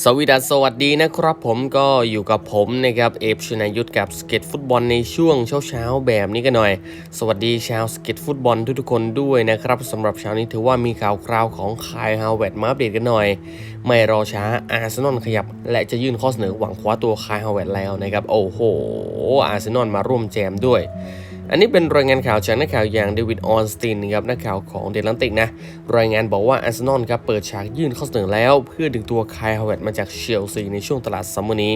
สวีดัสสวัสดีนะครับผมก็อยู่กับผมนะครับเอฟชนายุทธกับสเก็ตฟุตบอลในช่วงเช้าๆแบบนี้กันหน่อย สวัสดีชาวสเก็ตฟุตบอลทุกๆคนด้วยนะครับสำหรับเช้านี้ถือว่ามีข่าวคราวของคายฮาวเวร์ดมาอัปเดตกันหน่อย ไม่รอช้าอาร์เซนอลขยับ และจะยื่นข้อเสนอหวังคว้าตัวคายฮาวเวร์ดแล้วนะครับโอ้โหอาร์เซนอลมาร่วมแจมด้วย อันนี้เป็นรายงานข่าวจากนักข่าวอย่างเดวิดออนสตินนะครับนักข่าวของเดลันติกนะ รายงานบอกว่าอาร์เซนอลครับเปิดฉากยื่นข้อเสนอแล้ว เพื่อดึงตัวคายฮาวเวร์ดมาจากเชลซีในช่วงตลาดซัมเมอร์นี้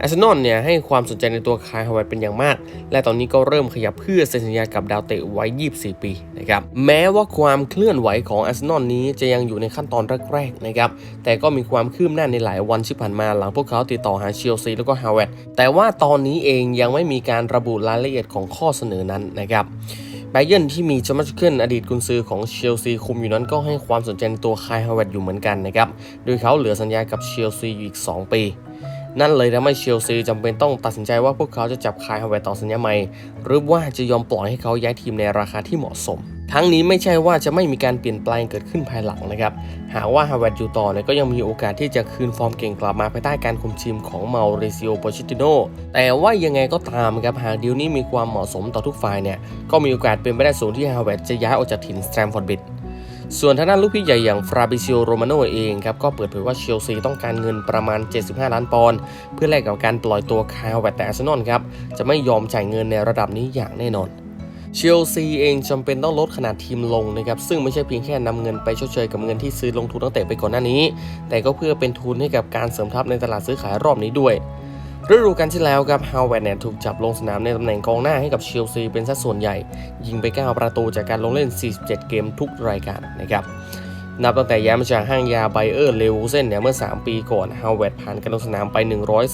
อาร์เซนอลเนี่ยให้ความสนใจในตัวคายฮาวเวร์ดเป็นอย่างมาก และตอนนี้ก็เริ่มขยับเพื่อเซ็นสัญญากับดาวเตะไว้ 24 ปีนะครับแม้ว่าความเคลื่อนไหวของอาร์เซนอลนี้จะยังอยู่ในขั้นตอนแรกๆนะครับแต่ก็มีความคืบหน้าในหลายวันที่ผ่านมาหลังพวกเขาติดต่อหาเชลซีแล้วก็ฮาวเวร์ดแต่ว่าตอนนี้เองยังไม่มีการระบุรายละเอียดของข้อเสนอนั้นนะครับไบเยนที่มีจอมัชเคิลอดีตกุนซือของเชลซีคุมอยู่นั้นก็ให้ความสนใจในตัวคายฮาวเวร์ดอยู่เหมือนกันนะครับโดยเขาเหลือสัญญากับเชลซีอยู่อีก 2 ปี นั่นเลยทำให้เชลซีจำเป็นต้องตัดสินใจว่าพวกเขาจะจับคายฮาวเวร์ดต่อสัญญาใหม่หรือว่าจะยอมปล่อยให้เขาย้ายทีมในราคาที่เหมาะสม ทั้งนี้ไม่ใช่ว่าจะไม่มีการเปลี่ยนแปลงเกิดขึ้นภายหลังนะครับ หากว่าฮาวเวร์ดอยู่ต่อเนี่ยก็ยังมีโอกาสที่จะคืนฟอร์มเก่งกลับมาภายใต้การคุมทีมของเมาริซิโอโปชิติโนแต่ว่ายังไงก็ตามครับหากดีลนี้มีความเหมาะสมต่อทุกฝ่ายเนี่ยก็มีโอกาสเป็นไปได้สูงที่ฮาวเวร์ดจะย้ายออกจากถิ่นสแตมฟอร์ดบิด ส่วนทางด้านลูกพี่ใหญ่อย่างฟราบิซิโอโรมาโนเองครับก็เปิดเผยว่าเชลซีต้องการเงินประมาณ 75 ล้านปอนด์เพื่อแลกกับการปล่อยตัวคาร์แวตแต่อาร์เซนอลครับจะไม่ยอมจ่ายเงินในระดับนี้อย่างแน่นอนเชลซีเองจำเป็นต้องลดขนาดทีมลงนะครับซึ่งไม่ใช่เพียงแค่นำเงินไปชดเชยกับเงินที่ซื้อลงทุนตั้งแต่ไปก่อนหน้านี้ แต่ก็เพื่อเป็นทุนให้กับการเสริมทัพในตลาดซื้อขายรอบนี้ด้วย ฤดูกาลที่แล้วครับฮาวเวร์ดเนถูกจับลงสนามในตำแหน่งกองหน้าให้กับเชลซีเป็นสัดส่วนใหญ่ ยิงไป 9 ประตูจากการลงเล่น 47 เกมทุกรายการนะครับ นับตั้งแต่ย้ายมาจากห้างยาไบเออร์เลวเซนเนี่ยเมื่อ 3 ปีก่อนฮาวเวร์ดผ่านการลงสนามไป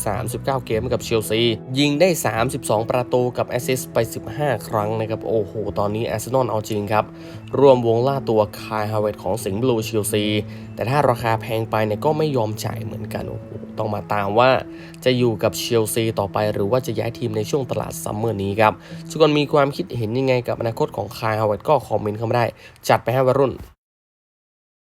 139 เกมให้กับเชลซี ยิงได้ 32 ประตูกับแอสซิสต์ไป 15 ครั้งนะครับ โอ้โห ตอนนี้อาร์เซนอลเอาจริงครับ รวมวงล่าตัวคายฮาวเวร์ดของสิงห์บลูเชลซี แต่ถ้าราคาแพงไปเนี่ยก็ไม่ยอมจ่ายเหมือนกัน โอ้โห ต้องมาตามว่าจะอยู่กับเชลซีต่อไปหรือว่าจะย้ายทีมในช่วงตลาดซัมเมอร์นี้ครับทุกคนมีความคิดเห็นยังไงกับอนาคตของคายฮาวเวร์ดก็คอมเมนต์เข้ามาได้ จัดไปให้วัยรุ่น